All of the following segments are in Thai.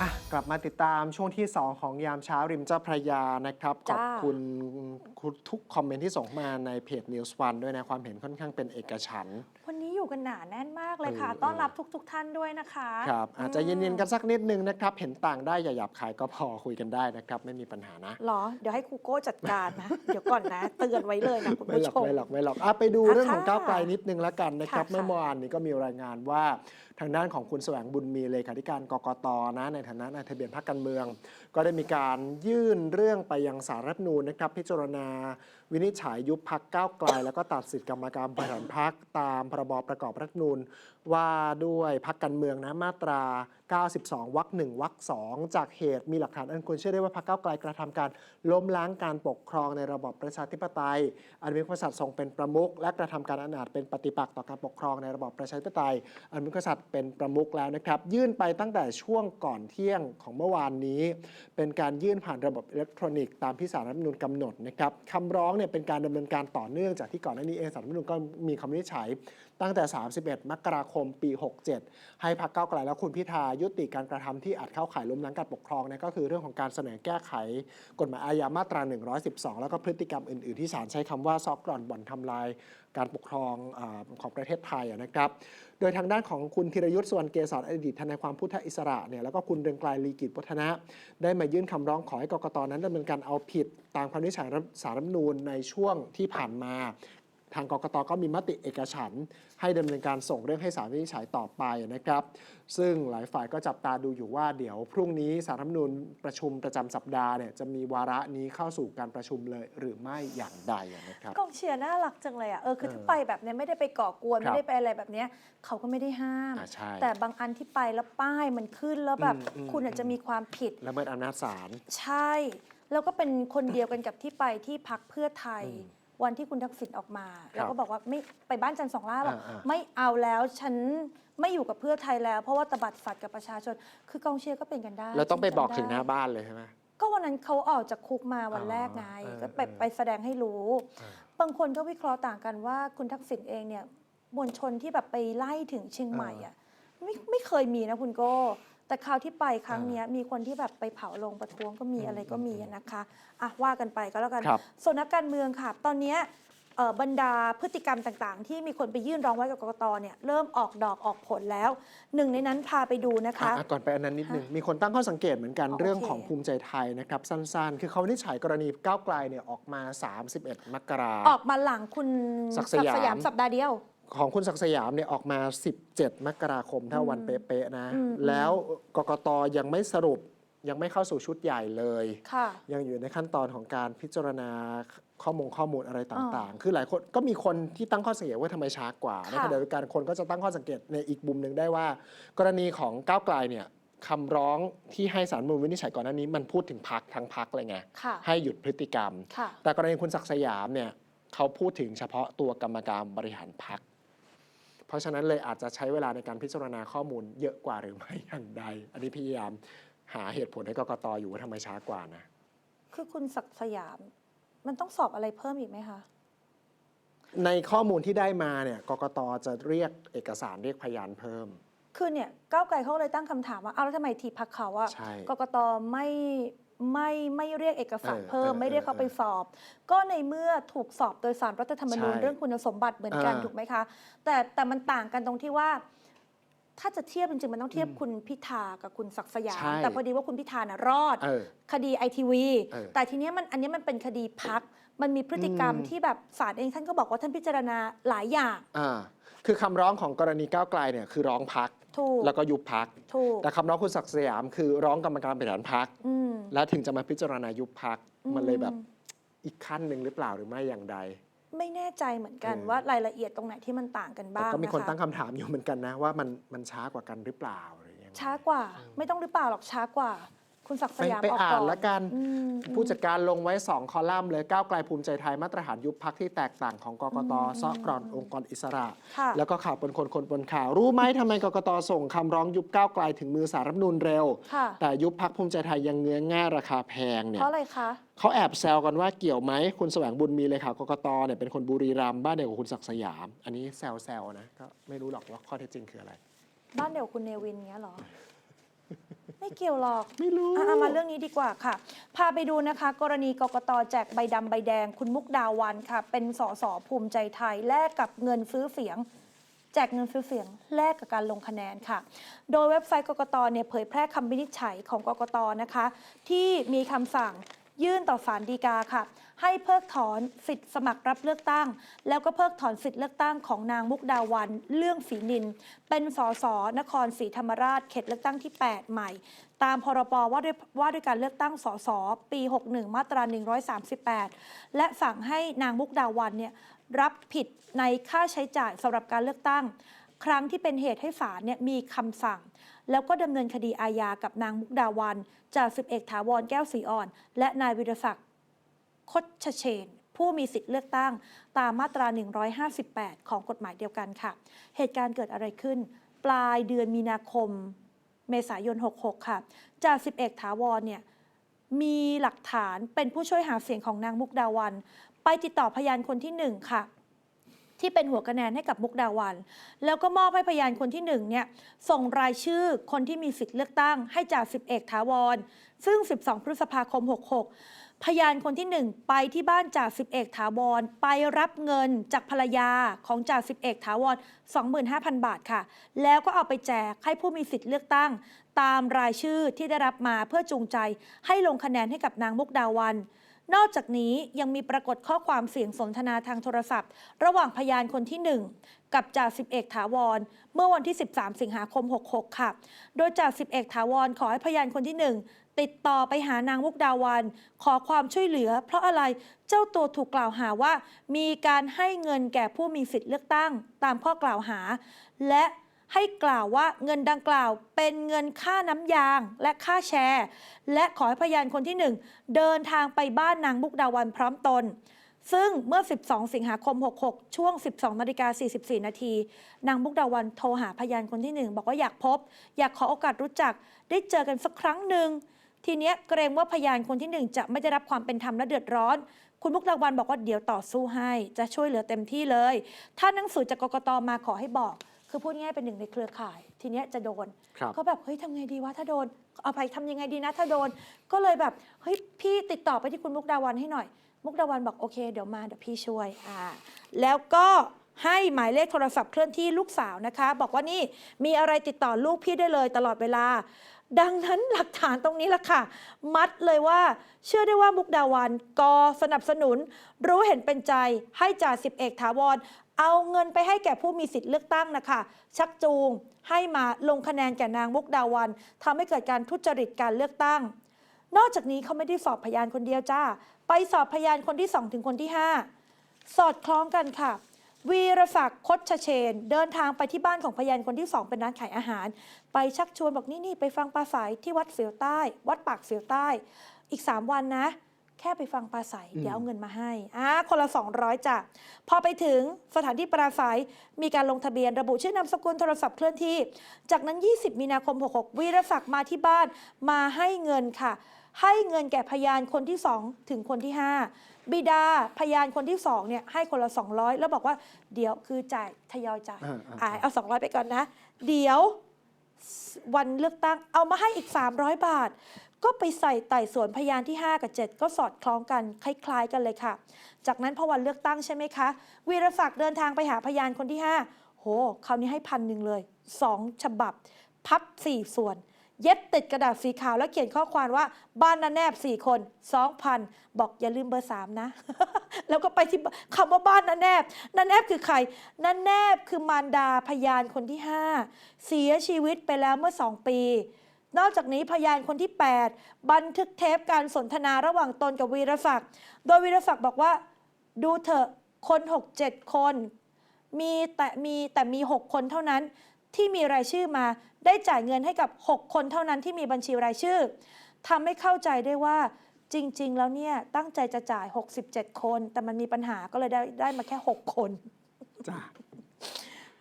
อะกลับมาติดตามช่วงที่ 2 ของยามเช้าริมเจ้าพระยานะครับขจ้าอบคุณคุณทุกคอมเมนต์ที่ส่งมาในเพจ News One ด้วยนะ ความเห็นค่อนข้างเป็นเอกฉันท์วันนี้ อยู่กันหนาแน่นมากเลยค่ะเออต้อนรับทุก ๆ ท่านด้วยนะคะครับอาจจะเย็นๆกันสักนิดนึงนะครับ เห็นต่างได้อย่าหยาบคายก็พอคุยกันได้นะครับ ไม่มีปัญหานะหรอ เดี๋ยวให้ครูโก้จัดการนะ เดี๋ยวก่อนนะ เตือนไว้เลยนะคุณไม่ผู้หรอกชมไม่หรอกไม่หรอกอะไปดูอะเรื่องของค่ะก้าวไกลนิดนึงแล้วกันนะครับค่ะ เมื่อวานนี้ก็มีรายงานว่าทางด้านของคุณแสวงบุญมีเลขาธิการกกตนะ ในฐานะนายทะเบียนพรรคการเมือง ก็ได้มีการยื่นเรื่องไปยังสารรัฐธรรมนูญนะครับ พิจารณา วินิจฉัยยุบพักก้าวไกล แล้วก็ตัดสิทธิกรรมการบริหารพักตามพรบประกอบรัฐธรรมนูญว่าด้วยพักการเมืองนะมาตรา 92วรรคหนึ่งวรรคสองจากเหตุมีหลักฐานอันควรเชื่อได้ว่าพรรคก้าวไกลกระทำการล้มล้างการปกครองในระบอบประชาธิปไตย อันมีพระมหากษัตริย์ทรงเป็นประมุขและกระทำการอนาจเป็นปฏิปักษ์ต่อการปกครองในระบอบประชาธิปไตย อันมีพระมหากษัตริย์เป็นประมุขแล้วนะครับ ยื่นไปตั้งแต่ช่วงก่อนเที่ยงของเมื่อวานนี้ เป็นการยื่นผ่านระบบอิเล็กทรอนิกส์ตามที่สารรัฐธรรมนูญกำหนดนะครับคำร้องเนี่ยเป็นการดำเนินการต่อเนื่องจากที่ก่อนหน้านี้เองสารรัฐธรรมนูญก็มีคำวินิจฉัย ตั้งแต่ 31 มกราคม ปี 67 ให้พรรคก้าวไกลและคุณพิธายุติการกระทำที่อาจเข้าข่ายล้มล้างการปกครองนะก็คือเรื่องของการเสนอแก้ไข กฎหมายอาญามาตรา 112 แล้วก็พฤติกรรมอื่น ๆ ที่ศาลใช้คำว่าซอกกร่อนบ่อนทำลายการปกครองอของประเทศไทยนะครับ โดยทางด้านของคุณธีรยุทธ์สวรรณเกษรอดีตทนายความพุทธอิสระเนี่ยแล้วก็คุณเรืองไกลลีกิจวัฒนะ ได้มายื่นคำร้องขอให้กกตนั้นดำเนินการเอาผิดตามคำวินิจฉัยสารรัฐมนูญในช่วงที่ผ่านมา ทางกกตก็มีมติเอกฉันท์ให้ดำเนินการส่งเรื่องให้ศาลวินิจฉัยต่อไปนะครับ ซึ่งหลายฝ่ายก็จับตาดูอยู่ว่าเดี๋ยวพรุ่งนี้สารรัฐธรรมนูญประชุมประจำสัปดาห์เนี่ยจะมีวาระนี้เข้าสู่การประชุมเลยหรือไม่อย่างใดอะนะครับกองเชียร์น่ารักจังเลยอะเออคือเออถ้าไปแบบเนี้ยไม่ได้ไปก่อกวนครับไม่ได้ไปอะไรแบบเนี้ยเขาก็ไม่ได้ห้ามอ่าใช่แต่บางอันที่ไปแล้วป้ายมันขึ้นแล้วแบบอืมอืมคุณอาจจะมีความผิดละเมิดอำนาจศาลใช่ แล้วก็เป็นคนเดียวกันกับที่ไปที่พักเพื่อไทยอืม วันที่คุณทักษิณออกมาแล้วก็บอกว่าไม่ไปบ้านจันทร์สองล่าบอกอ่าๆไม่เอาแล้วฉันไม่อยู่กับเพื่อไทยแล้ว เพราะว่าตบัดฝัดกับประชาชน คือกองเชียร์ก็เป็นกันได้แล้วต้องไปฉันจำบอกถึงหได้น้าบ้านเลยใช่ไหม ก็วันนั้นเขาออกจากคุกมาวันอ๋อแรกไงเออก็ไปเออไปแสดงให้รู้ เออ บางคนก็วิเคราะห์ต่างกันว่าคุณทักษิณเองเนี่ยมวลชนที่แบบไปไล่ถึงเชียงใหม่อะไม่ไม่เคยมีนะคุณโก้ แต่คราวที่ไปครั้งเนี้ยมีคนที่แบบไปเผาลงประท้วงก็มีอะไรก็มีอะนะคะอะว่ากันไปก็แล้วกันครับส่วนนักการเมืองค่ะ ตอนเนี้ยเอ่อบรรดาพฤติกรรมต่างๆ ที่มีคนไปยื่นร้องไว้กับกกตเนี่ยเริ่มออกดอกออกผลแล้ว หนึ่งในนั้นพาไปดูนะคะอะก่อนไปอันนั้นนิดนึง มีคนตั้งข้อสังเกตเหมือนกันอ๋อโอเคเรื่องของภูมิใจไทยนะครับสั้นๆ คือเขาวินิจฉัยกรณีก้าวไกลเนี่ยออกมา 31 มกรา ออกมาหลังคุณศักดิ์สยาม สัปดาห์เดียว ของคุณศักดิ์สยามเนี่ยออกมา 17 มกราคมถ้าวันเป๊ะๆนะอืมแล้วกกตยังไม่สรุปยังไม่เข้าสู่ชุดใหญ่เลยค่ะยังอยู่ในขั้นตอนของการพิจารณาข้อมูลข้อมูลอะไรต่างๆ คือหลายคนก็มีคนที่ตั้งข้อสังเกตว่าทำไมช้ากว่าในค่ะขณะเดียวกันคนก็จะตั้งข้อสังเกตในอีกมุมหนึ่งได้ว่า กรณีของก้าวไกลเนี่ยคำร้องที่ให้สารรัฐธรรมนูญวินิจฉัยก่อนหน้านี้ มันพูดถึงพักทั้งพักเลยไงค่ะให้หยุดพฤติกรรมค่ะแต่กรณีคุณศักดิ์สยามเนี่ยเขาพูดถึงเฉพาะตัวกรรมการบริหารพัก เพราะฉะนั้นเลยอาจจะใช้เวลาในการพิจารณาข้อมูลเยอะกว่าหรือไม่อย่างใด อันนี้พยายามหาเหตุผลให้กกตอยู่ว่าทำไมช้ากว่านะ คือคุณศักดิ์สยามมันต้องสอบอะไรเพิ่มอีกไหมคะ ในข้อมูลที่ได้มาเนี่ยกกตจะเรียกเอกสารเรียกพยานเพิ่ม คือเนี่ยก้าวไกลเขาเลยตั้งคำถามว่าเอาแล้วทำไมทีพักเขาอะใช่ กกตไม่ ไม่ไม่เรียกเอกสารเออเพิ่มเออไม่เรียกเขาเออไปสอบ ก็ในเมื่อถูกสอบโดยสารรัฐธรรมนูญใช่เรื่องคุณสมบัติเหมือนกันอ่าถูกไหมคะ แต่แต่มันต่างกันตรงที่ว่าถ้าจะเทียบจริงๆ มันต้องเทียบอืมคุณพิธากับคุณศักดิ์สยามใช่แต่พอดีว่าคุณพิธาน่ะรอดเออคดีไอทีวีเออแต่ทีเนี้ยมันอันเนี้ยมันเป็นคดีพัก มันมีพฤติกรรมอืมที่แบบศาลเองท่านก็บอกว่าท่านพิจารณาหลายอย่างอ่าคือคำร้องของกรณีก้าวไกลเนี่ยคือร้องพัก ถูกแล้วก็ยุบพักถูกแต่คำร้องคุณศักดิ์สยามคือร้องกรรมการบริหารพัก อืม แล้วถึงจะมาพิจารณายุบพักอืม มันเลยแบบอีกขั้นหนึ่งหรือเปล่าหรือไม่อย่างใด ไม่แน่ใจเหมือนกันเออว่ารายละเอียดตรงไหนที่มันต่างกันแต่บ้างก็มีคนนะคะตั้งคำถามอยู่เหมือนกันนะว่ามันมันช้ากว่ากันหรือเปล่าหรือยังไงช้ากว่า ไม่ต้องหรือเปล่าหรอกช้ากว่า คุณศักดิ์สไปยามไปออกอ่าก่นอนละกันอืมผู้จัดการลงไว้ 2 คอลัมน์เลยก้าวไกลภูมิใจไทยมาตรฐานยุบพักที่แตกต่างของกกตอืมเซาะกร่อนองค์กรอิสระค่ะแล้วก็ข่าวปนคนคนปนข่าว รู้ไหมทำไมกกตส่งคำร้องยุบก้าวไกลถึงมือสารรัฐธรรมนูญเร็วค่ะแต่ยุบพักภูมิใจไทยยังเงื้อแง่ราคาแพงเนี่เพยราะอะไรคะเขาแอบแซวกันว่าเกี่ยวไหมคุณแสวงบุญมีเลยค่ะกกตเนี่ยเป็นคนบุรีรัมย์บ้านเดียวกับคุณศักดิ์สยาม อันนี้แซวๆนะก็ไม่รู้หรอกว่าข้อเท็จจริงคืออะไร บ้านเดียวคุณเนวินเงี้ยเหรอ ไม่เกี่ยวหรอกไม่รู้ อะมาเรื่องนี้ดีกว่าค่ะ พาไปดูนะคะ กรณีกกตแจกใบดำใบแดง คุณมุกดาวันค่ะ เป็นสสภูมิใจไทยแลกกับเงินซื้อเสียง แจกเงินซื้อเสียงแลกกับการลงคะแนนค่ะ โดยเว็บไซต์กกตเนี่ยเผยแพร่คำวินิจฉัยของกกตนะคะ ที่มีคำสั่ง ยื่นต่อศาลฎีกาค่ะ ให้เพิกถอนสิทธิ์สมัครรับเลือกตั้ง แล้วก็เพิกถอนสิทธิ์เลือกตั้งของนางมุกดาวันเรื่องศรีนิน เป็นสสนครศรีธรรมราชเขตเลือกตั้งที่ 8 ใหม่ ตามพรบว่าด้วยว่าด้วยการเลือกตั้งสสปี 61 มาตรา 138 และสั่งให้นางมุกดาวันเนี่ยรับผิดในค่าใช้จ่ายสำหรับการเลือกตั้ง ครั้งที่เป็นเหตุให้ศาลเนี่ยมีคำสั่ง แล้วก็ดำเนินคดีอาญากับนางมุกดาวันจ่าสิบเอกถาวรแก้วสีอ่อน และนายวิรศักดิ์คดชเชนผู้มีสิทธิ์เลือกตั้ง ตามมาตรา 158 ของกฎหมายเดียวกันค่ะ เหตุการณ์เกิดอะไรขึ้น ปลายเดือนมีนาคม เมษายน 66 ค่ะจ่าสิบเอกถาวรเนี่ยมีหลักฐานเป็นผู้ช่วยหาเสียงของนางมุกดาวัน ไปติดต่อพยานคนที่หนึ่งค่ะ ที่เป็นหัวคะแนนให้กับมุกดาวัน แล้วก็มอบให้พยานคนที่หนึ่งเนี่ยส่งรายชื่อคนที่มีสิทธิ์เลือกตั้งให้จ่าสิบเอกถาวร ซึ่ง 12 พฤษภาคม 66 พยานคนที่หนึ่งไปที่บ้านจ่าสิบเอกถาวร ไปรับเงินจากภรรยาของจ่าสิบเอกถาวร 25,000 บาทค่ะ แล้วก็เอาไปแจกให้ผู้มีสิทธิ์เลือกตั้ง ตามรายชื่อที่ได้รับมาเพื่อจูงใจให้ลงคะแนนให้กับนางมุกดาวัน นอกจากนี้ยังมีปรากฏข้อความเสียงสนทนาทางโทรศัพท์ ระหว่างพยานคนที่ 1 กับจ่าสิบเอกถาวร เมื่อวันที่ 13 สิงหาคม 66 ค่ะ โดยจ่าสิบเอกถาวรขอให้พยานคนที่ 1ติดต่อไปหานางมุกดาวัน ขอความช่วยเหลือ เพราะอะไรเจ้าตัวถูกกล่าวหาว่า มีการให้เงินแก่ผู้มีสิทธิ์เลือกตั้งตามข้อกล่าวหา และ ให้กล่าวว่าเงินดังกล่าวเป็นเงินค่าน้ำยางและค่าแชร์ และขอให้พยานคนที่หนึ่งเดินทางไปบ้านนางมุกดาวันพร้อมตน ซึ่งเมื่อ 12 สิงหาคม 66 ช่วง 12นาฬิกา44 นาที นางมุกดาวันโทรหาพยานคนที่หนึ่งบอกว่าอยากพบ อยากขอโอกาสรู้จัก ได้เจอกันสักครั้งหนึ่งทีเนี้ยเกรงว่าพยานคนที่หนึ่งจะไม่ได้รับความเป็นธรรมและเดือดร้อน คุณมุกดาวันบอกว่าเดี๋ยวต่อสู้ให้ จะช่วยเหลือเต็มที่เลย ถ้าหนังสือจากกกตมาขอให้บอก คือพูดง่ายๆเป็นหนึ่งในเครือข่าย ทีเนี้ยจะโดน ครับก็แบบเฮ้ยทำไงดีวะถ้าโดนเอาไปทำยังไงดีนะถ้าโดน ก็เลยแบบเฮ้ยพี่ติดต่อไปที่คุณมุกดาวันให้หน่อย มุกดาวันบอกโอเคเดี๋ยวมาเดี๋ยวพี่ช่วยอ่าแล้วก็ให้หมายเลขโทรศัพท์เคลื่อนที่ลูกสาวนะคะ บอกว่านี่มีอะไรติดต่อลูกพี่ได้เลยตลอดเวลา ดังนั้นหลักฐานตรงนี้ละค่ะ มัดเลยว่า เชื่อได้ว่ามุกดาวันกสนับสนุน รู้เห็นเป็นใจให้จ่าสิบเอกถาวร เอาเงินไปให้แก่ผู้มีสิทธิ์เลือกตั้งนะคะ ชักจูงให้มาลงคะแนนแก่นางมุกดาวันทำให้เกิดการทุจริตการเลือกตั้ง นอกจากนี้เขาไม่ได้สอบพยานคนเดียวจ้า ไปสอบพยานคนที่ 2 ถึงคนที่ 5 สอดคล้องกันค่ะวีรศักดิ์คดชเชน เดินทางไปที่บ้านของพยานคนที่2เป็นร้านขายอาหาร ไปชักชวนบอกนี่นี่ไปฟังปลาใสที่วัดเสียวใต้ วัดปากเสียวใต้ อีก 3 วันนะ แค่ไปฟังปลาใสเดี๋ยวเอาเงินมาให้อ่าคนละ 200จ้ะพอไปถึงสถานที่ปราศัยมีการลงทะเบียนระบุชื่อนามสกุลโทรศัพท์เคลื่อนที่ จากนั้น 20 มีนาคม 66 วีรศักดิ์มาที่บ้านมาให้เงินค่ะ ให้เงินแก่พยานคนที่ 2 ถึงคนที่ 5 บิดาพยานคนที่2เนี่ยให้คนละ 200 แล้วบอกว่าเดี๋ยวคือจ่ายทยอยจ่ายอ่าอ่า อ่าเอา 200 ไปก่อนนะ เดี๋ยว วันเลือกตั้งเอามาให้อีก 300 บาท ก็ไปใส่ไต่สวนพยานที่ 5 กับ 7 ก็สอดคล้องกันคล้าย ๆ กันเลยค่ะ จากนั้นพอวันเลือกตั้งใช่ไหมคะ วีรศักดิ์เดินทางไปหาพยานคนที่ 5 โหคราวนี้ให้พันหนึ่งเลย 2 ฉบับ พับ 4 ส่วน เย็บติดกระดาษสีขาวแล้วเขียนข้อความว่าบ้านนาแนบ 4 คน 2,000 บอกอย่าลืมเบอร์ 3 นะ แล้วก็ไปที่คำว่าบ้านนาแนบนาแนบคือใครนาแนบคือมารดาพยานคนที่ 5 เสียชีวิตไปแล้วเมื่อ 2 ปี นอกจากนี้พยานคนที่ 8 บันทึกเทปการสนทนาระหว่างตนกับวีรศักดิ์ โดยวีรศักดิ์บอกว่าดูเถอะคน 6-7 คน มีแต่มีแต่มี 6 คนเท่านั้นที่มีรายชื่อมา ได้จ่ายเงินให้กับ 6 คนเท่านั้นที่มีบัญชีรายชื่อทำให้เข้าใจได้ว่าจริง ๆ แล้วเนี่ยตั้งใจจะจ่าย 67 คน แต่มันมีปัญหาก็เลยได้ได้มาแค่ 6 คนจ้ะ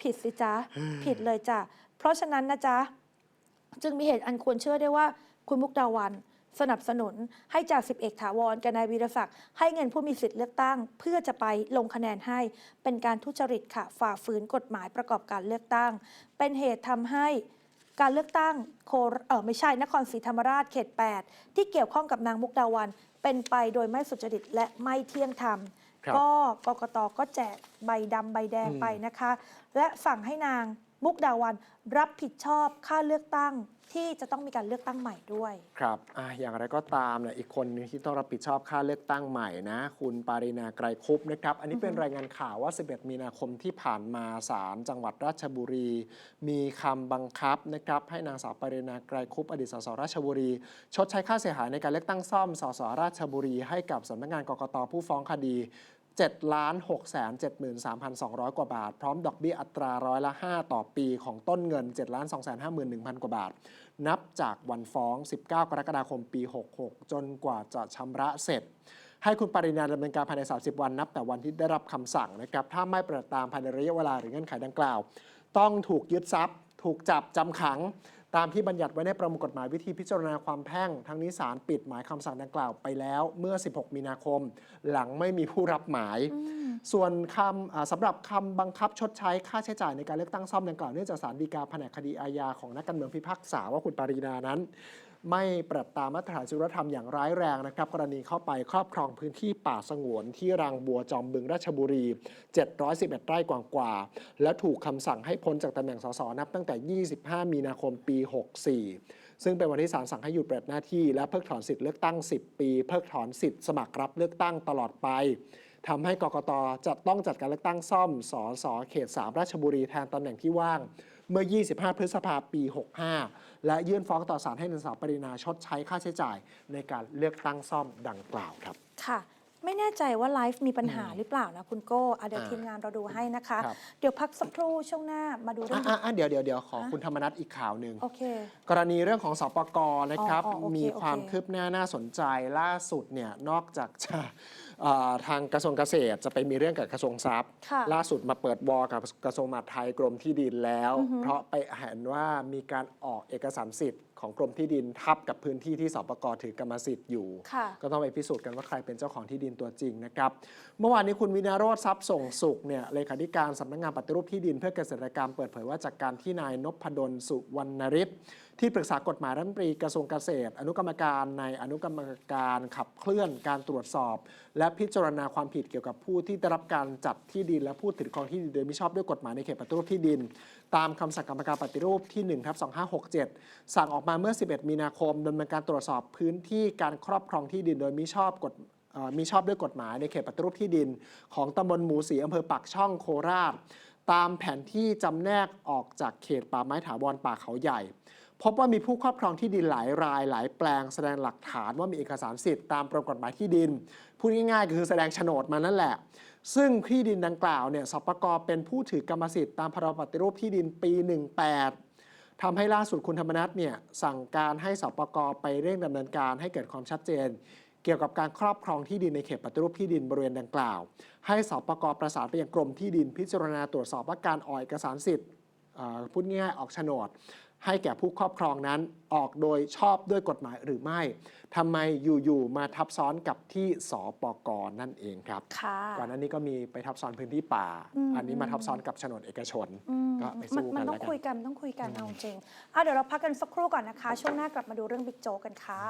ผิดสิจ๊ะผิดเลยจ้ะเพราะฉะนั้นนะจ๊ะ จึงมีเหตุอันควรเชื่อได้ว่าคุณมุกดาวันสนับสนุนให้จากสิบเอกถาวรกับนายวีรศักดิ์ให้เงินผู้มีสิทธิ์เลือกตั้ง เพื่อจะไปลงคะแนนให้เป็นการทุจริตค่ะฝ่าฝืนกฎหมายประกอบการเลือกตั้ง เป็นเหตุทำให้การเลือกตั้งโคเออไม่ใช่นครศรีธรรมราชเขต 8 ที่เกี่ยวข้องกับนางมุกดาวัน เป็นไปโดยไม่สุจริตและไม่เที่ยงธรรมครับก็กกตก็แจกใบดำใบแดงอืมไปนะคะ และสั่งให้นาง มุกดาวันรับผิดชอบค่าเลือกตั้งที่จะต้องมีการเลือกตั้งใหม่ด้วยครับอะอย่างไรก็ตามเนี่ยอีกคนหนึงที่ต้องรับผิดชอบค่าเลือกตั้งใหม่นะ คุณปารินาไกรคุปนะครับ อันนี้เป็นรายงานข่าวว่า 11 มีนาคมที่ผ่านมาศาลจังหวัดราชบุรี มีคำบังคับนะครับให้นางสาวปารินาไกรคุปอดีตสสราชบุรี ชดใช้ค่าเสียหายในการเลือกตั้งซ่อมสสราชบุรี ให้กับสำนักงานกกตผู้ฟ้องคดี 7ล้าน6 7 3 2 0 0 กว่าบาท พร้อมดอกเบี้ยอัตราร้อยละ 5 ต่อปีของต้นเงิน7 2 5 1 0 0 0 กว่าบาท นับจากวันฟ้อง 19 กรกฎาคมปี 66 จนกว่าจะชำระเสร็จ ให้คุณปรินาดำเนินการภายใน 30 วันนับแต่วันที่ได้รับคำสั่งนะครับ ถ้าไม่ปฏิบัติตามภายในระยะเวลาหรือเงื่อนไขดังกล่าว ต้องถูกยึดทรัพย์ ถูกจับจำขัง ตามที่บัญญัติไว้ในประมวลกฎหมายวิธีพิจารณาความแพ่ง ทั้งนี้ศาลปิดหมายคำสั่งดังกล่าวไปแล้วเมื่อ 16 มีนาคม หลังไม่มีผู้รับหมาย ส่วนคำอ่าสำหรับคำบังคับชดใช้ค่าใช้จ่ายในการเลือกตั้งซ่อมดังกล่าวเนื่องจากศาลฎีกาแผนกคดีอาญาของนักการเมืองพิพากษาว่าคุณปารีนานั้นไม่ปฏิบัติตามมาตรฐานจริยธรรมอย่างร้ายแรงนะครับ กรณีเข้าไปครอบครองพื้นที่ป่าสงวนที่รางบัวจอมบึงราชบุรี 711 ไร่กว่าๆและถูกคำสั่งให้พ้นจากตำแหน่งสสนับตั้งแต่ 25 มีนาคมปี 64 ซึ่งเป็นวันที่ศาลสั่งให้หยุดปฏิบัติหน้าที่และเพิกถอนสิทธิ์เลือกตั้ง 10 ปี เพิกถอนสิทธิ์สมัครรับเลือกตั้งตลอดไปทำให้กกตจะต้องจัดการเลือกตั้งซ่อมสสเขต 3 ราชบุรีแทนตำแหน่งที่ว่าง เมื่อ 25 พฤษภาปี 65 และยื่นฟ้องต่อศาลให้นางสาวปรินาชดใช้ค่าใช้จ่ายในการเลือกตั้งซ่อมดังกล่าวครับ ค่ะ ไม่แน่ใจว่าไลฟ์มีปัญหาหรือเปล่านะคุณโก้อะเดี๋ยวอ่าทีมงานเราดูให้นะคะ ครับ เดี๋ยวพักสักครู่ช่วงหน้ามาดูเรื่อะอง อะอะเดี๋ยวเดี๋ยวเดี๋ยวขอฮะ คุณธรรมนัฐอีกข่าวหนึ่ง โอเค กรณีเรื่องของสปกนะครับ อ๋ออ๋อโอเคมีความโอเค คืบหน้าน่าสนใจล่าสุดเนี่ยนอกจากจะเอ่อทางกระทรวงเกษตรจะไปมีเรื่องกับกระทรวงทรัพย์ ค่ะ ล่าสุดมาเปิดวอกับกระทรวงมหาดไทยกรมที่ดินแล้วอือฮึเพราะไปเห็นว่ามีการออกเอกสารสิทธิ์ ของกรมที่ดินทับกับพื้นที่ที่สปกถือกรรมสิทธิ์อยู่ค่ะก็ต้องไปพิสูจน์กันว่าใครเป็นเจ้าของที่ดินตัวจริงนะครับ เมื่อวานนี้คุณวินาโรธทรัพย์ส่งสุขเนี่ยเลขาธิการสำนักงานปฏิรูปที่ดินเพื่อเกษตรกรรมเปิดเผยว่าจากการที่นายนพดลสุวรรณริศ ที่ปรึกษากฎหมายรัฐมนตรีกระทรวงเกษตร อนุกรรมการในอนุกรรมการขับเคลื่อนการตรวจสอบ และพิจารณาความผิดเกี่ยวกับผู้ที่ได้รับการจัดที่ดิน และผู้ถือครองที่ดินโดยมิชอบด้วยกฎหมายในเขตปฏิรูปที่ดิน ตามคำสั่งกรรมการปฏิรูปที่1ทับ2567 สั่งออกมาเมื่อ 11 มีนาคมดำเนินการตรวจสอบพื้นที่การครอบครองที่ดินโดยมิชอบกฎมิชอบด้วยกฎหมายในเขตปฏิรูปที่ดิน ของตำบลหมูสีอำเภอปากช่องโคราช ตามแผนที่จำแนกออกจากเขตป่าไม้ถาวรป่าเขาใหญ่ พบว่ามีผู้ครอบครองที่ดินหลายรายหลายแปลงแสดงหลักฐานว่ามีเอกสารสิทธิ์ตามประมวลกฎหมายที่ดิน พูดง่ายๆ คือแสดงโฉนดมานั่นแหละ ซึ่งที่ดินดังกล่าวเนี่ยสปกเป็นผู้ถือกรรมสิทธิ์ตามพรบปฏิรูปที่ดินปี 18ทำให้ล่าสุดคุณธรรมนัฐเนี่ยสั่งการให้สปกไปเร่งดำเนินการให้เกิดความชัดเจน เกี่ยวกับการครอบครองที่ดินในเขตปฏิรูปที่ดินบริเวณดังกล่าว ให้สปกประสานไปยังกรมที่ดินพิจารณาตรวจสอบว่าการออกเอกสารสิทธิ์พูดง่ายๆออกโฉนด ให้แก่ผู้ครอบครองนั้นออกโดยชอบด้วยกฎหมายหรือไม่ทำไมอยู่ๆมาทับซ้อนกับที่สปกนั่นเองครับ ค่ะ ก่อนหน้านี้ก็มีไปทับซ้อนพื้นที่ป่า อืม อันนี้มาทับซ้อนกับโฉนดเอกชน อืมก็ไปมันสู้มักันต้อแล้งวกัคุยนกันต้องคุยกันเอาจริงอะเดี๋ยวเราพักกันสักครู่ก่อนนะคะ ช่วงหน้ากลับมาดูเรื่องบิ๊กโจ๊กกันค่ะ